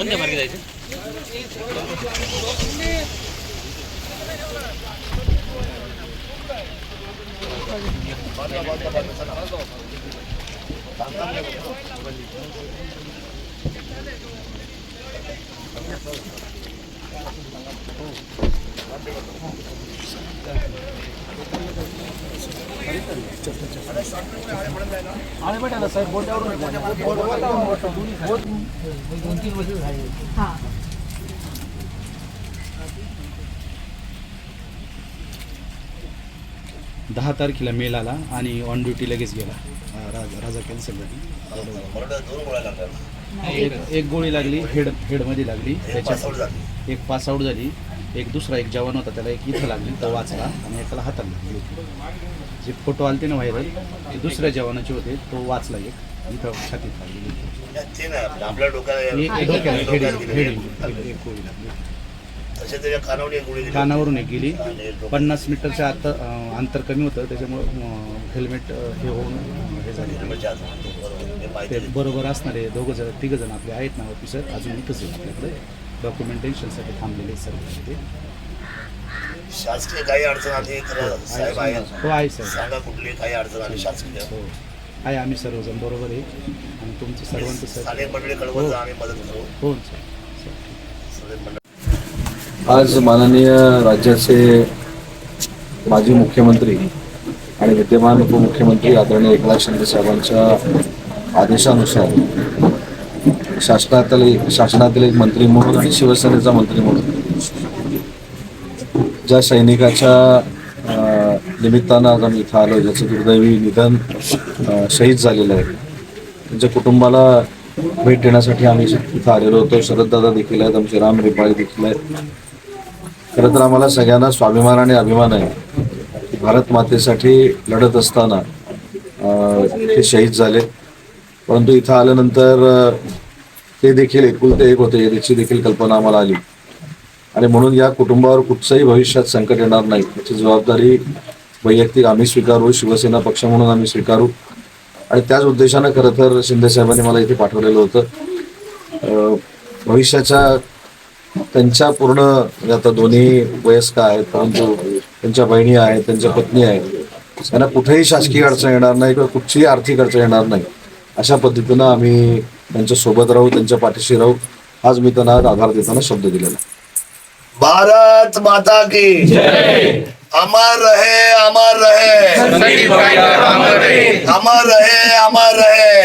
ಒಂದೇ ಮಾರ್ಗ ಇದೆ Thank you. कोणत्या मार्गे जायचं दहा तारखेला मेल आला आणि ऑन ड्युटी लगेच गेला. राजा राजा कॅन्सल झाली. एक एक गोळी लागली हेड हेडमध्ये लागली त्याच्यात एक पास आऊट झाली एक दुसरा एक जवान होता त्याला एक इथं लागली तो वाचला आणि एकाला हाताला लागली होती जे फोटो आलते ना व्हायरल ते दुसऱ्या जवानाचे होते तो वाचला एक इथं छातीत लागली आपल्या डोक्याला एक डोक्याला हेड. एक गोळी लागली तसे त्याच्या कानावर एक गोळी गेली. कानावरून एक गेली. आणि डोक्यात- पन्नास मीटरच्या आत अं, अंतर कमी होतं. त्याच्यामुळं हेल्मेट हे होऊन अं, हे झाले. हेल्मेटच्या आत. बरोबर. हे माहिती ते आहे. बरोबर असणारे दोघं जण तिघं जण आपले आहेत ना ऑफिसर. अजून इथंच आहे आपल्याकडे. डॉक्युमेंटेशनसाठी थांबलेले आहेत सर्व ते शासकीय काही अडचण आली तर साहेब आहेत. हो आहे साहेब. सांगा कुठली काही अडचण आली शासकीय. हो. आहे आम्ही सर्वजण. बरोबर आहे. आणि तुमचं सर्वांचं सर स्थानिक मंडळी कळवत जा आम्ही मदत करू. हो सर सगळे मंडळ आज माननीय राज्याचे माजी मुख्यमंत्री आणि विद्यमान उपमुख्यमंत्री आदरणीय एकनाथ शिंदे साहेबांच्या आदेशानुसार शासनातील शासनातील एक मंत्री म्हणून आणि शिवसेनेचा मंत्री म्हणून ज्या सैनिकाच्या निमित्तानं आज आम्ही इथं आलो ज्याचं दुर्दैवी निधन शहीद झालेलं आहे. त्यांच्या कुटुंबाला भेट देण्यासाठी आम्ही इथं आलेलो होतो. शरददादा देखील आहेत आमचे राम रेपाळी देखील आहेत. खरं तर आम्हाला सगळ्यांना स्वाभिमान आणि अभिमान आहे भारत मातेसाठी लढत असताना ते शहीद झाले. परंतु इथं आल्यानंतर ते देखील एकुलते एक होते याची देखील कल्पना आम्हाला आली. आणि म्हणून या कुटुंबावर कुठचंही भविष्यात संकट येणार नाही. याची जबाबदारी वैयक्तिक आम्ही स्वीकारू शिवसेना पक्ष म्हणून आम्ही स्वीकारू. आणि त्याच उद्देशानं खरं तर शिंदे साहेबांनी मला इथे पाठवलेलं होतं. भविष्याच्या त्यांच्या पूर्ण म्हणजे आता दोन्ही वयस्क आहेत परंतु त्यांच्या बहिणी आहेत त्यांच्या पत्नी आहेत. त्यांना कुठेही शासकीय अडचण येणार नाही किंवा कुठचीही आर्थिक अडचण येणार नाही. अशा पद्धतीनं आम्ही त्यांच्यासोबत राहू त्यांच्या पाठीशी राहू. आज मी त्यांना आधार देताना शब्द दिलेला. भारत माता की अमर रहे अमर रहे! अमर रहे अमर रहे!